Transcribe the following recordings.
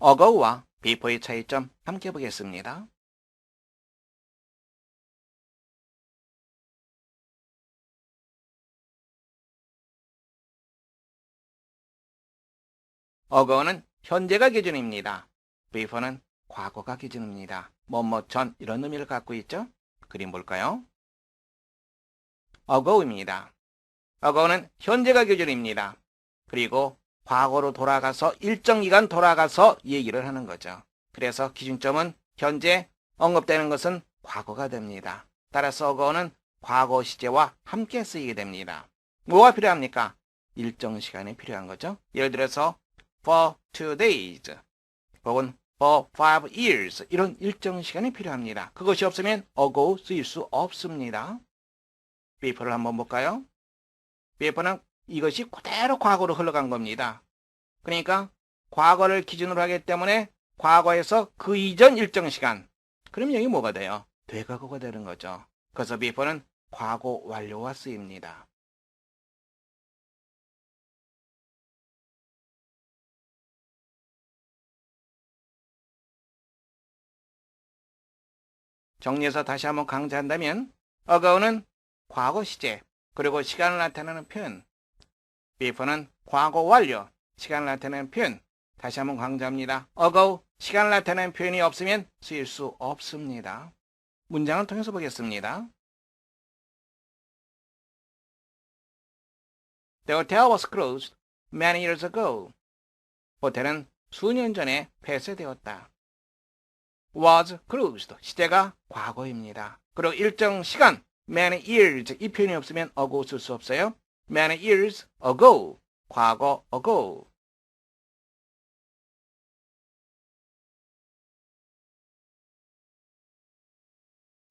ago와 before의 차이점 함께 보겠습니다. ago는 현재가 기준입니다. before는 과거가 기준입니다. 뭐뭐 전 이런 의미를 갖고 있죠? 그림 볼까요? ago입니다. ago는 현재가 기준입니다. 그리고 과거로 돌아가서 일정 기간 돌아가서 얘기를 하는 거죠. 그래서 기준점은 현재 언급되는 것은 과거가 됩니다. 따라서 ago는 과거 시제와 함께 쓰이게 됩니다. 뭐가 필요합니까? 일정 시간이 필요한 거죠. 예를 들어서 for two days 혹은 for five years 이런 일정 시간이 필요합니다. 그것이 없으면 ago 쓰일 수 없습니다. before를 한번 볼까요? before는 이것이 그대로 과거로 흘러간 겁니다. 그러니까 과거를 기준으로 하기 때문에 과거에서 그 이전 일정 시간 그럼 여기 뭐가 돼요? 되과거가 되는 거죠. 그래서 before는 과거 완료와 쓰입니다. 정리해서 다시 한번 강조한다면 ago는 과거 시제 그리고 시간을 나타내는 표현 before는 과거 완료 시간을 나타내는 표현 다시 한번 강조합니다. ago 시간을 나타내는 표현이 없으면 쓰일 수 없습니다. 문장을 통해서 보겠습니다. The hotel was closed many years ago. 호텔은 수년 전에 폐쇄되었다. was closed. 시제가 과거입니다. 그리고 일정 시간 many years 이 표현이 없으면 ago 쓸수 없어요. Many years ago. 과거 ago.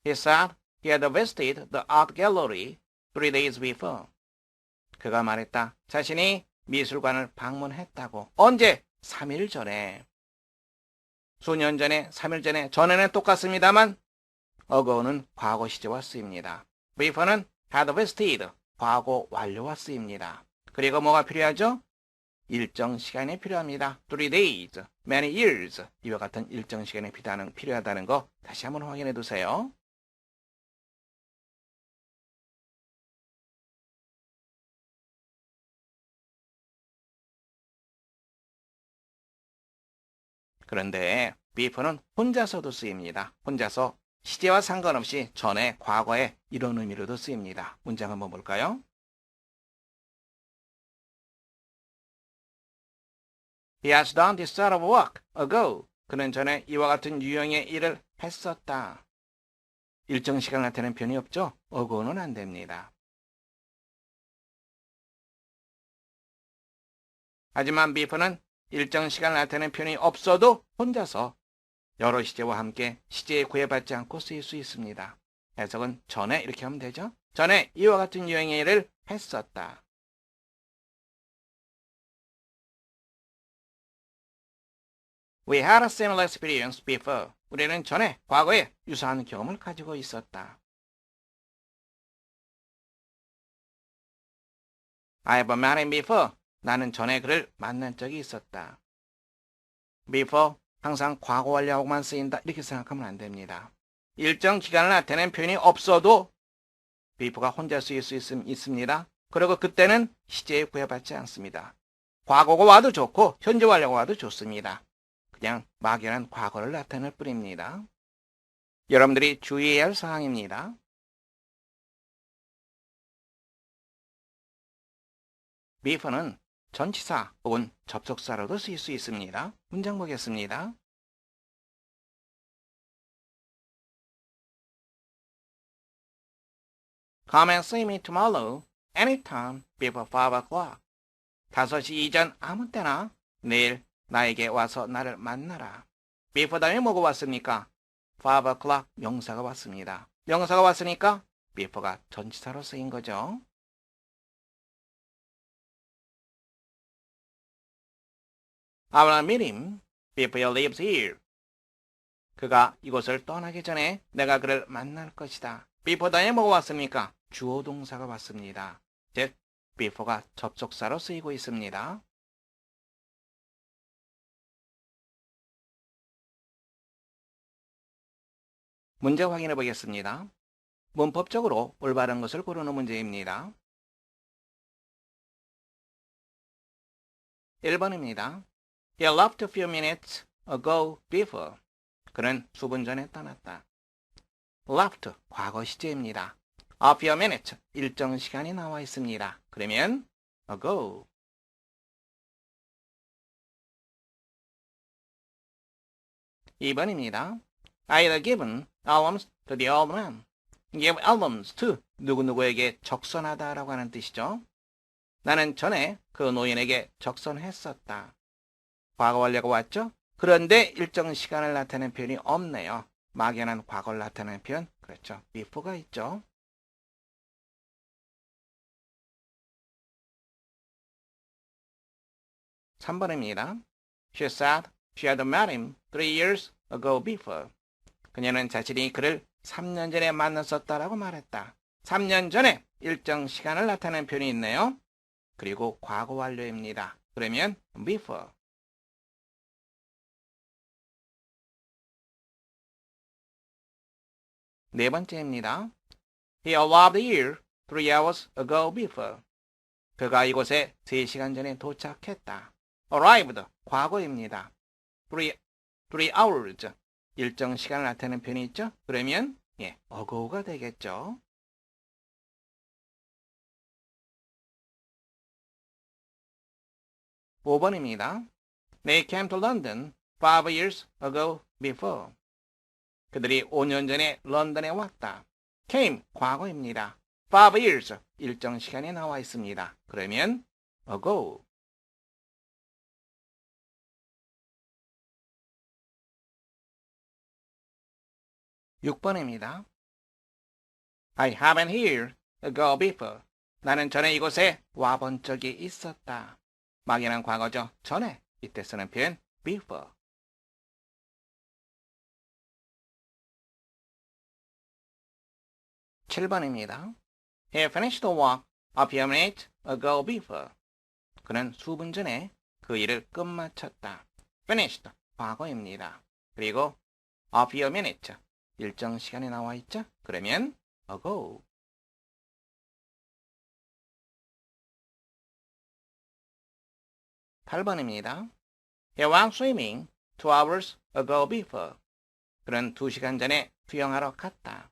He said he had visited the art gallery three days before. 그가 말했다. 자신이 미술관을 방문했다고. 언제? 3일 전에. 수년 전에, 3일 전에, 전에는 똑같습니다만 ago는 과거 시제와 쓰입니다. before는 had visited, 과거 완료와 쓰입니다. 그리고 뭐가 필요하죠? 일정 시간이 필요합니다. three days, many years 이와 같은 일정 시간이 필요하다는, 필요하다는 거 다시 한번 확인해 두세요. 그런데 before는 혼자서도 쓰입니다. 혼자서 시제와 상관없이 전에, 과거에 이런 의미로도 쓰입니다. 문장 한번 볼까요? He has done this sort of work ago. 그는 전에 이와 같은 유형의 일을 했었다. 일정 시간을 나타내는 표현이 없죠? ago는 안 됩니다. 하지만 before는 일정 시간을 나타내는 표현이 없어도 혼자서 여러 시제와 함께 시제에 구애받지 않고 쓰일 수 있습니다. 해석은 전에 이렇게 하면 되죠. 전에 이와 같은 유형의 일을 했었다. We had a similar experience before. 우리는 전에 과거에 유사한 경험을 가지고 있었다. I have met him before. 나는 전에 그를 만난 적이 있었다. before 항상 과거 완료하고만 쓰인다 이렇게 생각하면 안 됩니다. 일정 기간을 나타내는 표현이 없어도 before가 혼자 쓰일 수 있, 있습니다. 그리고 그때는 시제에 구애받지 않습니다. 과거가 와도 좋고 현재 완료가 와도 좋습니다. 그냥 막연한 과거를 나타낼 뿐입니다. 여러분들이 주의해야 할 사항입니다. before는 전치사 혹은 접속사로도 쓰일 수 있습니다. 문장 보겠습니다. Come and see me tomorrow, anytime before 5 o'clock. 5시 이전 아무 때나 내일 나에게 와서 나를 만나라. before 다음에 뭐가 왔습니까? 5 o'clock 명사가 왔습니다. 명사가 왔으니까 before가 전치사로 쓰인 거죠. I wanna meet him before he leaves here. 그가 이곳을 떠나기 전에 내가 그를 만날 것이다. Before 다에 뭐가 왔습니까? 주어 동사가 왔습니다. 즉, before가 접속사로 쓰이고 있습니다. 문제 확인해 보겠습니다. 문법적으로 올바른 것을 고르는 문제입니다. 1번입니다. He left a few minutes ago before. 그는 수분 전에 떠났다. left, 과거 시제입니다. a few minutes, 일정 시간이 나와 있습니다. 그러면 ago. 2번입니다. I had given albums to the old man. give albums to 누구누구에게 적선하다라고 하는 뜻이죠. 나는 전에 그 노인에게 적선했었다. 과거 완료가 왔죠? 그런데 일정 시간을 나타내는 표현이 없네요. 막연한 과거를 나타내는 표현, 그렇죠. before가 있죠. (3번입니다) She said she had met him three years ago before. 그녀는 자신이 그를 3년 전에 만났었다라고 말했다. 3년 전에 일정 시간을 나타내는 표현이 있네요. 그리고 과거 완료입니다. 그러면 before. 네 번째입니다. He arrived here three hours ago before. 그가 이곳에 3시간 전에 도착했다. arrived, 과거입니다. three, three hours, 일정 시간을 나타내는 표현이 있죠? 그러면 예, ago가 되겠죠. (5번입니다) They came to London five years ago before. 그들이 5년 전에 런던에 왔다. came, 과거입니다. five years, 일정 시간에 나와 있습니다. 그러면 ago. 6번입니다. I haven't here ago before. 나는 전에 이곳에 와본 적이 있었다. 막연한 과거죠. 전에. 이때 쓰는 표현 before. 7번입니다. He finished the work a few minutes ago before. 그는 수분 전에 그 일을 끝마쳤다. finished, 과거입니다. 그리고 a few minutes, 일정 시간에 나와 있죠? 그러면 ago. (8번입니다) He went swimming two hours ago before. 그는 두 시간 전에 수영하러 갔다.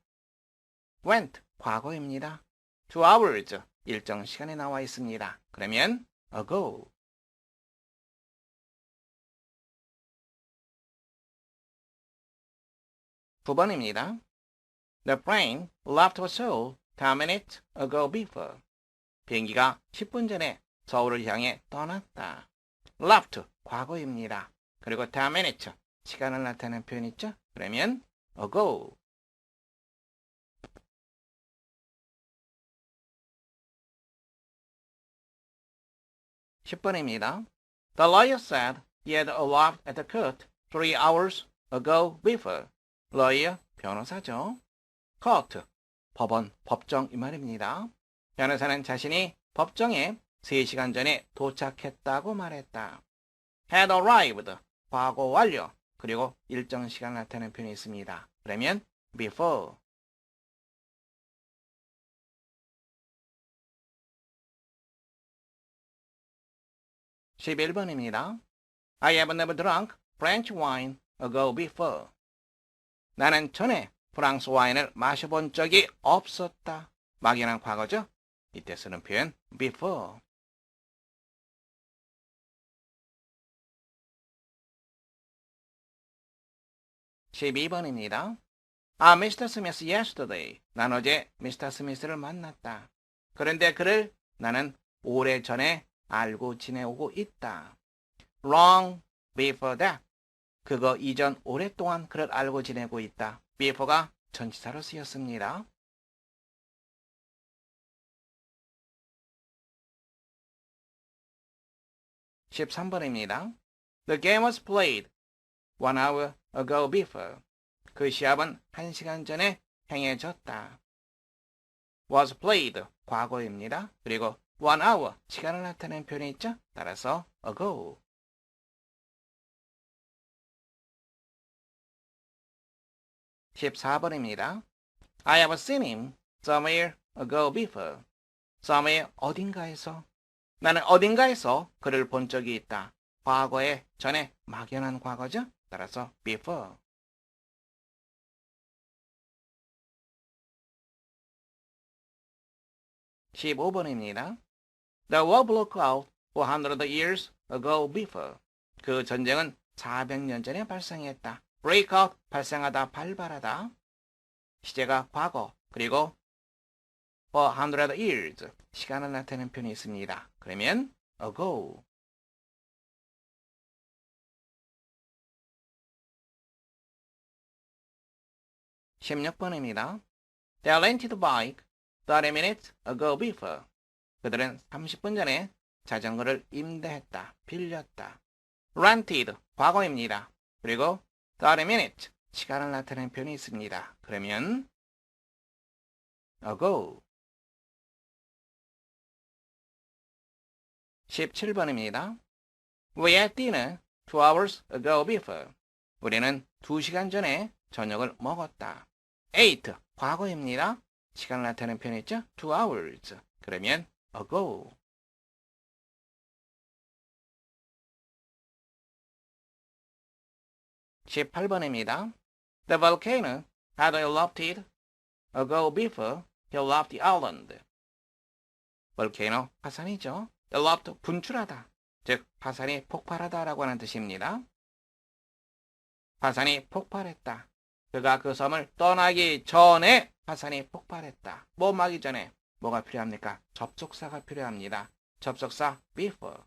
Went, 과거입니다. two hours, 일정 시간에 나와 있습니다. 그러면 ago. 9번입니다. The plane left Seoul 10 minutes ago before. 비행기가 10분 전에 서울을 향해 떠났다. left, 과거입니다. 그리고 10 minutes, 시간을 나타내는 표현 있죠? 그러면 ago. 10번입니다. The lawyer said he had arrived at the court three hours ago before. lawyer, 변호사죠. court, 법원, 법정 이 말입니다. 변호사는 자신이 법정에 3시간 전에 도착했다고 말했다. had arrived, 과거 완료, 그리고 일정 시간 나타내는 표현이 있습니다. 그러면 before. 11번입니다. I have never drunk French wine ago before. 나는 전에 프랑스 와인을 마셔본 적이 없었다. 막연한 과거죠? 이때 쓰는 표현 before. (12 번입니다) 아, Mr. Smith yesterday. 난 어제 미스터 스미스를 만났다. 그런데 그를 나는 오래 전에 알고 지내오고 있다. long before that. 그거 이전 오랫동안 그를 알고 지내고 있다. before가 전치사로 쓰였습니다. (13번입니다) The game was played one hour ago before. 그 시합은 한 시간 전에 행해졌다. was played 과거입니다. 그리고 one hour 시간을 나타내는 표현이 있죠? 따라서 ago. 14번입니다. I have seen him somewhere ago before. somewhere 어딘가에서. 나는 어딘가에서 그를 본 적이 있다. 과거에 전에 막연한 과거죠. 따라서 before. 15번입니다. The broke out 400 years ago before. 그 전쟁은 400년 전에 발생했다. break out, 발생하다, 발발하다. 시제가 과거, 그리고 400 years, 시간을 나타내는 표현이 있습니다. 그러면 ago. (16번입니다) They rented bike 30 minutes ago before. 그들은 30분 전에 자전거를 임대했다, 빌렸다. rented, 과거입니다. 그리고 30 minutes, 시간을 나타내는 표현이 있습니다. 그러면 ago. 17번입니다. We had dinner two hours ago before. 우리는 2시간 전에 저녁을 먹었다. ate, 과거입니다. 시간을 나타내는 표현 있죠? two hours. 그러면 ago. 18번입니다. The volcano had erupted ago before he left the island. 볼케이노 화산이죠. erupt 분출하다. 즉 화산이 폭발하다라고 하는 뜻입니다. 화산이 폭발했다. 그가 그 섬을 떠나기 전에 화산이 폭발했다. 뭐 하기 전에 뭐가 필요합니까? 접속사가 필요합니다. 접속사 before.